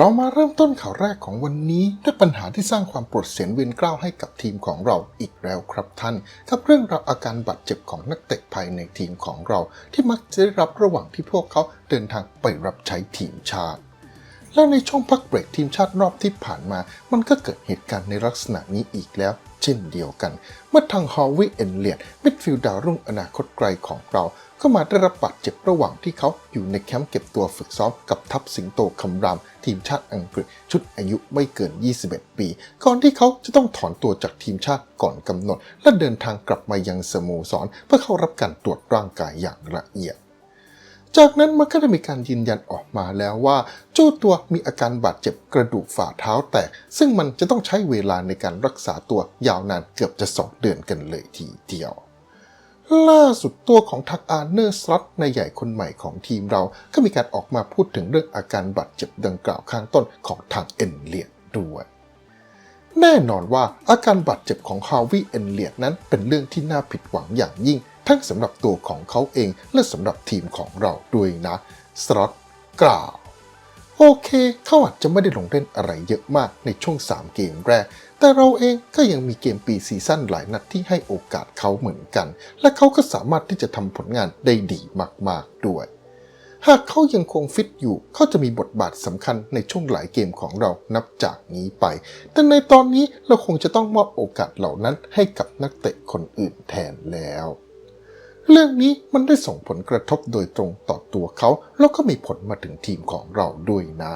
เรามาเริ่มต้นข่าวแรกของวันนี้ด้วยปัญหาที่สร้างความปวดเสียนเวียนกล้าวให้กับทีมของเราอีกแล้วครับท่าน กับเรื่องราวอาการบาดเจ็บของนักเตะภายในทีมของเรา ที่มักจะได้รับระหว่างที่พวกเขาเดินทางไปรับใช้ทีมชาติ และในช่วงพักเบรกทีมชาติรอบที่ผ่านมา มันก็เกิดเหตุการณ์ในลักษณะนี้อีกแล้ว เช่นเดียวกัน เมื่อทางฮอวีเอนเลียดมิดฟิลด์ดาวรุ่งอนาคตไกลของเรา ก็มาได้รับบาดเจ็บระหว่างที่เขาอยู่ในแคมป์เก็บตัวฝึกซ้อมกับทัพสิงโตคำราม ทีมชาติอังกฤษชุดอายุไม่เกิน 21 ปี ก่อนที่เขาจะต้องถอนตัวจากทีมชาติก่อนกำหนด และเดินทางกลับมายังสโมสรเพื่อเข้ารับการตรวจร่างกายอย่างละเอียด จากนั้นมันก็ได้มีการยืนยันออกมาแล้วว่าเจ้าตัวมีอาการบาดเจ็บกระดูกฝ่าเท้าแตก ซึ่งมันจะต้องใช้เวลาในการรักษาตัวยาวนานเกือบจะ2เดือนกันเลยทีเดียว ล่าสุดตัวของทักอาเนอร์สลัตในใหญ่คนใหม่ของทีมเรา ก็มีการออกมาพูดถึงเรื่องอาการบาดเจ็บดังกล่าวข้างต้นของทางเอ็นเลียดด้วยแน่นอนว่าอาการบาดเจ็บของฮาวิเอ็นเลียดนั้นเป็นเรื่องที่น่าผิดหวังอย่างยิ่ง ทั้งสำหรับตัวของเขาเองและสำหรับทีมของเราด้วยนะสล็อตกล่าวโอเคเขาอาจจะไม่ได้ลงเล่นอะไรเยอะมากในช่วง 3 เกมแรก แต่เราเองก็ยังมีเกมปีซีซั่นหลายนัดที่ให้โอกาสเขาเหมือนกัน และเขาก็สามารถที่จะทำผลงานได้ดีมาก ๆ ด้วย หากเขายังคงฟิตอยู่ เขาจะมีบทบาทสำคัญในช่วงหลายเกมของเรานับจากนี้ไป แต่ในตอนนี้เราคงจะต้องมอบโอกาสเหล่านั้นให้กับนักเตะคนอื่นแทนแล้ว เรื่องนี้มันได้ส่งผลกระทบโดยตรงต่อตัวเขา แล้วก็มีผลมาถึงทีมของเราด้วยนะ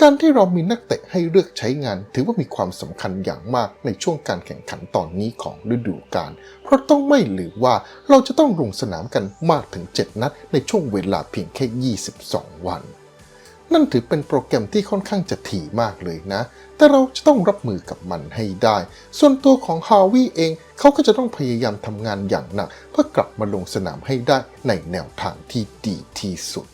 การที่เรามีนักเตะให้เลือกใช้งาน ถือว่ามีความสำคัญอย่างมากในช่วงการแข่งขันตอนนี้ของฤดูกาลเพราะต้องไม่ลืมว่าเราจะต้องลงสนามกันมากถึง 7 นัด ในช่วงเวลาเพียงแค่ 22 วันนั่นถือเป็นโปรแกรมที่ค่อนข้างจะถี่มากเลยนะ แต่เราจะต้องรับมือกับมันให้ได้ ส่วนตัวของฮาวิเอง เขาก็จะต้องพยายามทำงานอย่างหนัก เพื่อกลับมาลงสนามให้ได้ในแนวทางที่ดีที่สุด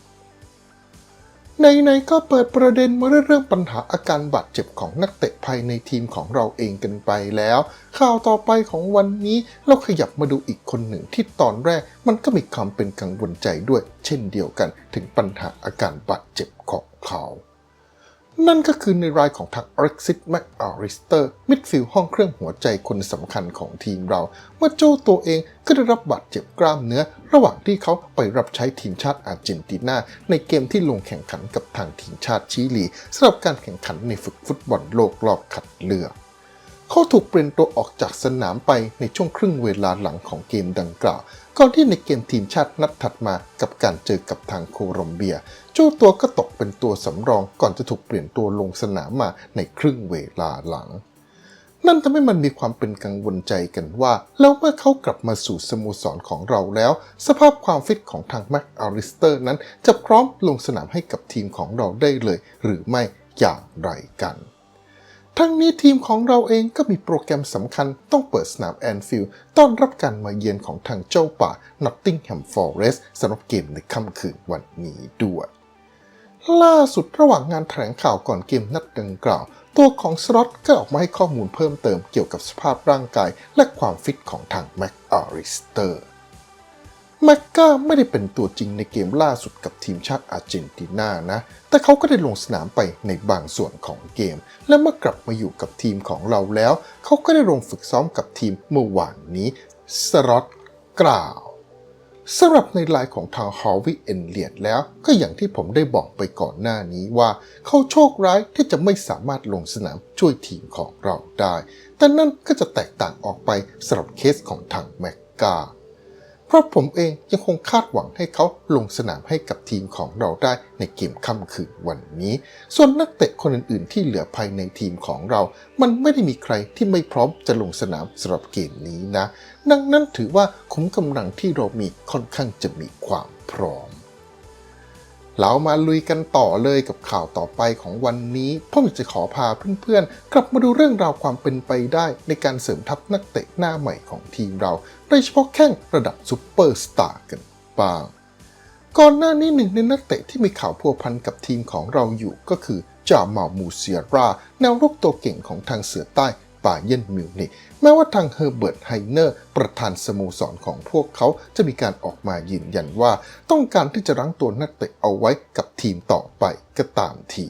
ในๆก็เปิดประเด็นมาเรื่องปัญหาอาการบาดเจ็บของนักเตะภายในทีมของเราเองกันไปแล้ว ข่าวต่อไปของวันนี้เราขยับมาดูอีกคนหนึ่งที่ตอนแรกมันก็มีความเป็นกังวลใจด้วย เช่นเดียวกันถึงปัญหาอาการบาดเจ็บของเขา นั่นก็คือในรายของทางอเร็กซิสแมคอาริสเตอร์มิดฟิลห้องเครื่องหัวใจคนสำคัญของทีมเราเมื่อโจตัวเองก็ได้รับบาดเจ็บกล้ามเนื้อ ระหว่างที่เขาไปรับใช้ทีมชาติอาร์เจนตินา ในเกมที่ลงแข่งขันกับทางทีมชาติชิลีสำหรับการแข่งขันในฝึกฟุตบอลโลกรอบคัดเลือก เขาถูกเปลี่ยนตัวออกจากสนามไปในช่วงครึ่งเวลาหลังของเกมดังกล่าว ก่อนที่ในเกมทีมชาตินัดถัดมากับการเจอกับทางโคลอมเบียเจ้าตัวก็ตกเป็นตัวสำรองก่อนจะถูกเปลี่ยนตัวลงสนามมาในครึ่งเวลาหลัง นั่นทำให้มันมีความเป็นกังวลใจกันว่า แล้วเมื่อเขากลับมาสู่สโมสรของเราแล้ว สภาพความฟิตของทางแม็กอาริสเตอร์นั้นจะพร้อมลงสนามให้กับทีมของเราได้เลย หรือไม่อย่างไรกัน ทั้งนี้ทีมของเราเองก็มีโปรแกรมสำคัญต้องเปิดสนามแอนฟิลด์ต้อนรับการมาเยือนของทางเจ้าป่านอตติงแฮมฟอเรสต์สำหรับเกมในค่ำคืนวันนี้ด้วย ล่าสุดระหว่างงานแถลงข่าวก่อนเกมนัดดังกล่าว ตัวของสล็อตก็ออกมาให้ข้อมูลเพิ่มเติมเกี่ยวกับสภาพร่างกายและความฟิตของทางแม็กอาริสเตอร์ แม็กกาไม่ได้เป็นตัวจริงในเกมล่าสุดกับทีมชาติอาร์เจนตินานะ แต่เขาก็ได้ลงสนามไปในบางส่วนของเกม และเมื่อกลับมาอยู่กับทีมของเราแล้ว เขาก็ได้ลงฝึกซ้อมกับทีมเมื่อวานนี้สล็อตกล่าวสำหรับในลายของทางฮอวิเอนเลียดแล้ว ก็อย่างที่ผมได้บอกไปก่อนหน้านี้ว่า เขาโชคร้ายที่จะไม่สามารถลงสนามช่วยทีมของเราได้ แต่นั่นก็จะแตกต่างออกไปสำหรับเคสของทางแม็กกา เพราะผมเองยังคงคาดหวังให้เขาลงสนามให้กับทีมของเราได้ในเกมค่ำคืนวันนี้ ส่วนนักเตะคนอื่นๆ ที่เหลือภายในทีมของเรา มันไม่ได้มีใครที่ไม่พร้อมจะลงสนามสำหรับเกมนี้นะ ดังนั้นถือว่าคุ้มกำลังที่เรามีค่อนข้างจะมีความพร้อม เรามาลุยกันต่อเลยกับข่าวต่อไปของวันนี้ผมอยากจะขอพาเพื่อนๆ กลับมาดูเรื่องราวความเป็นไปได้ในการเสริมทัพนักเตะหน้าใหม่ของทีมเราโดยเฉพาะแข้งระดับซูเปอร์สตาร์กันบ้างก่อนหน้านี้หนึ่งในนักเตะที่มีข่าวพัวพันกับทีมของเราอยู่ก็คือจามามูเซียราแนวรุกตัวเก่งของทางเสือใต้าเยนมิวนิกแม้ว่าทางเฮอร์เบิร์ตไฮเนอร์ ประธานสโมสรของพวกเขาจะมีการออกมายืนยันว่า ต้องการที่จะรั้งตัวนักเตะเอาไว้กับทีมต่อไปก็ตามที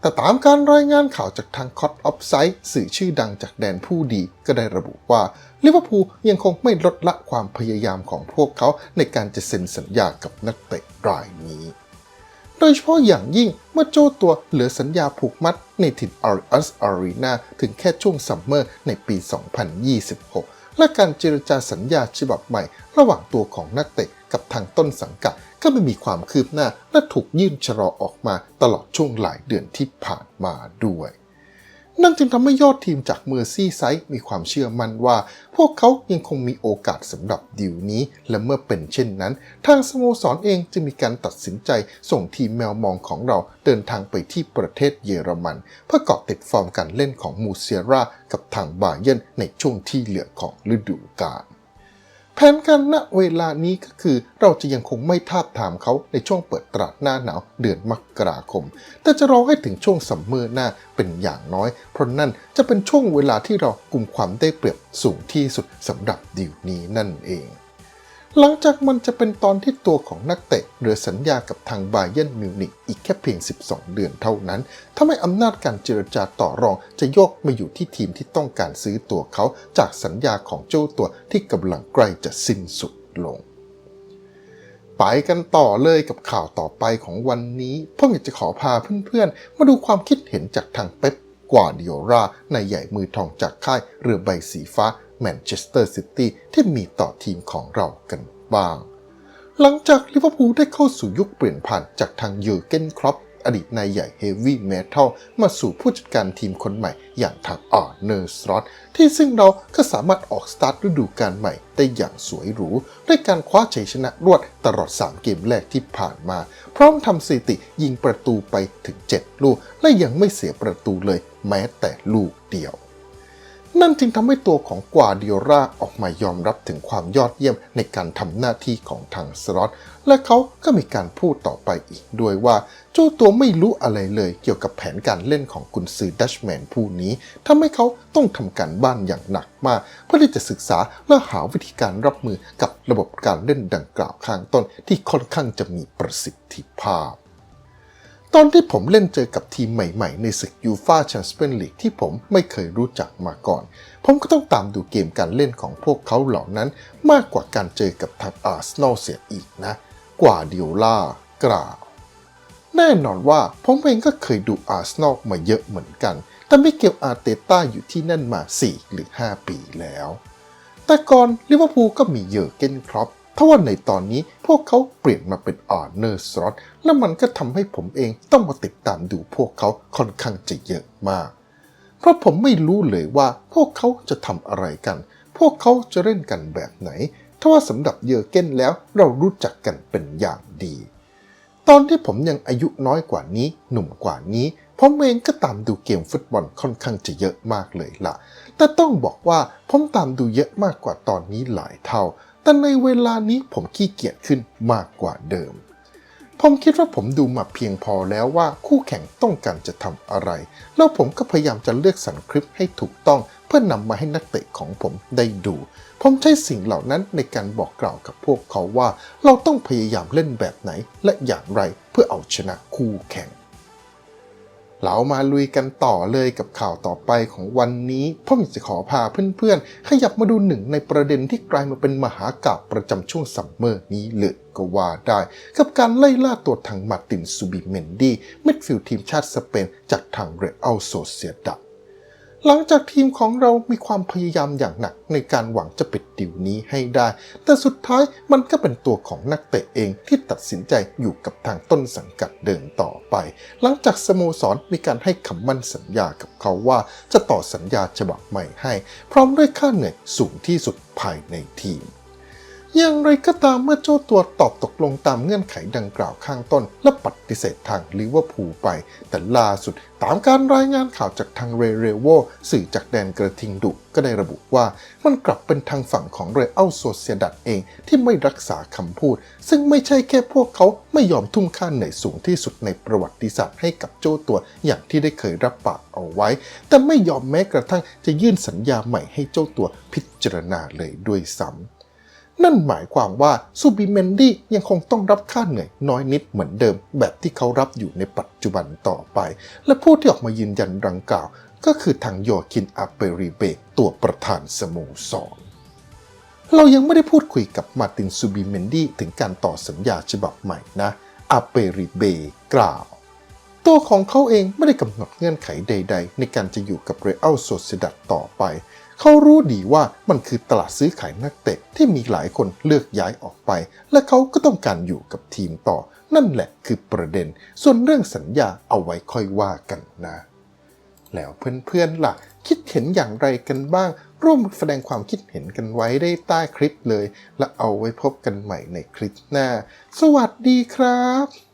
แต่ตามการรายงานข่าวจากทางคอตออฟไซต์สื่อชื่อดังจากแดนผู้ดีก็ได้ระบุว่าลิเวอร์พูลยังคงไม่ลดละความพยายามของพวกเขาในการจะเซ็นสัญญากับนักเตะรายนี้ โดยเฉพาะอย่างยิ่งเมื่อโจ้ตัวเหลือสัญญาผูกมัดในถิ่นอริอัสอารีนาถึงแค่ช่วงซัมเมอร์ในปี 2026 และการเจรจาสัญญาฉบับใหม่ ระหว่างตัวของนักเตะกับทางต้นสังกัดก็ไม่มีความคืบหน้าและถูกยื่นชะลอออกมาตลอดช่วงหลายเดือนที่ผ่านมาด้วย นั่นจึงทำให้ยอดทีมจากเมอร์ซี่ไซด์มีความเชื่อมั่นว่า พวกเขายังคงมีโอกาสสำหรับดีลนี้ และเมื่อเป็นเช่นนั้น ทางสโมสรเองจะมีการตัดสินใจส่งทีมแมวมองของเราเดินทางไปที่ประเทศเยอรมัน เพื่อเกาะติดฟอร์มการเล่นของมูเซียร่ากับทางบาเยนในช่วงที่เหลือของฤดูกาล แผนการณเวลานี้ก็คือเราจะยังคงไม่ทาบทามเขาในช่วงเปิดตลาดหน้าหนาวเดือนมกราคม แต่จะรอให้ถึงช่วงสัมเมอร์หน้าเป็นอย่างน้อย เพราะนั่นจะเป็นช่วงเวลาที่เรากลุ่มความได้เปรียบสูงที่สุดสำหรับดีลนี้นั่นเอง หลังจากมันจะเป็นตอนที่ตัวของนักเตะเหลือสัญญากับทางบาเยนมิวนิกอีกแค่เพียง 12 เดือนเท่านั้นทำให้อำนาจการเจรจาต่อรองจะโยกมาอยู่ที่ทีมที่ต้องการซื้อตัวเขาจากสัญญาของเจ้าตัวที่กำลังใกล้จะสิ้นสุดลง ไปกันต่อเลยกับข่าวต่อไปของวันนี้ผมอยากจะขอพาเพื่อนๆ มาดูความคิดเห็นจากทางเป๊ปกวาดิโอราในใหญ่มือทองจากค่ายเรือใบสีฟ้า แมนเชสเตอร์ซิตี้ที่มีต่อทีมของเรากันบ้าง หลังจากลิเวอร์พูลได้เข้าสู่ยุคเปลี่ยนผ่านจากทางยอร์เกนครอปอดีตนายใหญ่เฮฟวี่เมทัลมาสู่ผู้จัดการทีมคนใหม่อย่างทางอาร์เนอร์สโตรตที่ซึ่งเราก็สามารถออกสตาร์ทฤดูกาลใหม่ได้อย่างสวยหรู ด้วยการคว้าชัยชนะรวดตลอด 3 เกมแรกที่ผ่านมา พร้อมทำสถิติยิงประตูไปถึง 7 ลูก และยังไม่เสียประตูเลยแม้แต่ลูกเดียว นั่นจึงทำให้ตัวของกวาดิโอราออกมายอมรับถึงความยอดเยี่ยมในการทำหน้าที่ของทางสล็อต และเขาก็มีการพูดต่อไปอีกด้วยว่า เจ้าตัวไม่รู้อะไรเลยเกี่ยวกับแผนการเล่นของกุนซือดัชแมนผู้นี้ทำให้เขาต้องทำการบ้านอย่างหนักมาก เพื่อที่จะศึกษาและหาวิธีการรับมือกับระบบการเล่นดังกล่าวข้างต้นที่ค่อนข้างจะมีประสิทธิภาพ ตอนที่ผมเล่นเจอกับทีมใหม่ๆ ในศึกยูฟาแชมเปี้ยนลีกที่ผมไม่เคยรู้จักมาก่อน ผมก็ต้องตามดูเกมการเล่นของพวกเขาเหล่านั้น มากกว่าการเจอกับทางอาร์เซนอลเสียอีกนะ กว่าดิโอล่ากล่าวแน่นอนว่าผมเองก็เคยดูอาร์เซนอลมาเยอะเหมือนกัน แต่มิเกลอาร์เตต้าอยู่ที่นั่นมา 4 หรือ 5 ปีแล้ว แต่ก่อนลิเวอร์พูลก็มีเยอร์เกนครอป ทว่าในตอนนี้พวกเขาเปลี่ยนมาเป็นอาร์เนอร์สโตรตและมันก็ทำให้ผมเองต้องมาติดตามดูพวกเขาค่อนข้างจะเยอะมาก เพราะผมไม่รู้เลยว่าพวกเขาจะทำอะไรกัน พวกเขาจะเล่นกันแบบไหนทว่าสำหรับเยอเกนแล้วเรารู้จักกันเป็นอย่างดี ตอนที่ผมยังอายุน้อยกว่านี้ หนุ่มกว่านี้ผมเองก็ตามดูเกมฟุตบอลค่อนข้างจะเยอะมากเลยล่ะ แต่ต้องบอกว่าผมตามดูเยอะมากกว่าตอนนี้หลายเท่า แต่ในเวลานี้ผมขี้เกียจขึ้นมากกว่าเดิม ผมคิดว่าผมดูมาเพียงพอแล้วว่าคู่แข่งต้องการจะทำอะไร แล้วผมก็พยายามจะเลือกสรรคลิปให้ถูกต้องเพื่อนำมาให้นักเตะของผมได้ดู ผมใช้สิ่งเหล่านั้นในการบอกกล่าวกับพวกเขาว่า เราต้องพยายามเล่นแบบไหนและอย่างไรเพื่อเอาชนะคู่แข่ง เรามาลุยกันต่อเลยกับข่าวต่อไปของวันนี้พ่อมจะขอพาเพื่อนๆ ขยับมาดูหนึ่งในประเด็นที่กลายมาเป็นมหากาบประจำช่วงซัมเมอร์นี้เลยก็ว่าได้ กับการไล่ล่าตัวทางมาตินซูบิเมนดีมิดฟิลด์ทีมชาติสเปนจากทางเรอัลโซเซียดา หลังจากทีมของเรามีความพยายามอย่างหนักในการหวังจะปิดดิวนี้ให้ได้ แต่สุดท้ายมันก็เป็นตัวของนักเตะเองที่ตัดสินใจอยู่กับทางต้นสังกัดเดินต่อไป หลังจากสโมสรมีการให้คำมั่นสัญญากับเขาว่าจะต่อสัญญาฉบับใหม่ให้ พร้อมด้วยค่าเหนื่อยสูงที่สุดภายในทีม อย่างไรก็ตามเมื่อเจ้าตัวตอบตกลงตามเงื่อนไขดังกล่าวข้างต้น และปฏิเสธทางลิเวอร์พูลไป แต่ล่าสุดตามการรายงานข่าวจากทางเรเรโวสื่อจากแดนกระทิงดุก็ได้ระบุว่ามันกลับเป็นทางฝั่งของเรอัลโซเซียดัดเองที่ไม่รักษาคำพูด ซึ่งไม่ใช่แค่พวกเขาไม่ยอมทุ่มค่าเหนื่อยสูงที่สุดในประวัติศาสตร์ให้กับเจ้าตัวอย่างที่ได้เคยรับปากเอาไว้ แต่ไม่ยอมแม้กระทั่งจะยื่นสัญญาใหม่ให้เจ้าตัวพิจารณาเลยด้วยซ้ำ นั่นหมายความว่าซูบิเมนดี้ยังคงต้องรับค่าเหนื่อยน้อยนิดเหมือนเดิม แบบที่เขารับอยู่ในปัจจุบันต่อไป และผู้ที่ออกมายืนยันดังกล่าว ก็คือทางโยคินอาเปริเบกตัวประธานสโมสรเรายังไม่ได้พูดคุยกับมาร์ตินซูบิเมนดี้ถึงการต่อสัญญาฉบับใหม่นะอาเปริเบกล่าว ตัวของเขาเองไม่ได้กำหนดเงื่อนไขใด ๆ ในการจะอยู่กับเรอัลโซเซดัดต่อไป เขารู้ดีว่ามันคือตลาดซื้อขายนักเตะที่มีหลายคนเลือกย้ายออกไป และเขาก็ต้องการอยู่กับทีมต่อ นั่นแหละคือประเด็น ส่วนเรื่องสัญญาเอาไว้ค่อยว่ากันนะ แล้วเพื่อนๆล่ะ คิดเห็นอย่างไรกันบ้าง ร่วมแสดงความคิดเห็นกันไว้ได้ใต้คลิปเลย และเอาไว้พบกันใหม่ในคลิปหน้า สวัสดีครับ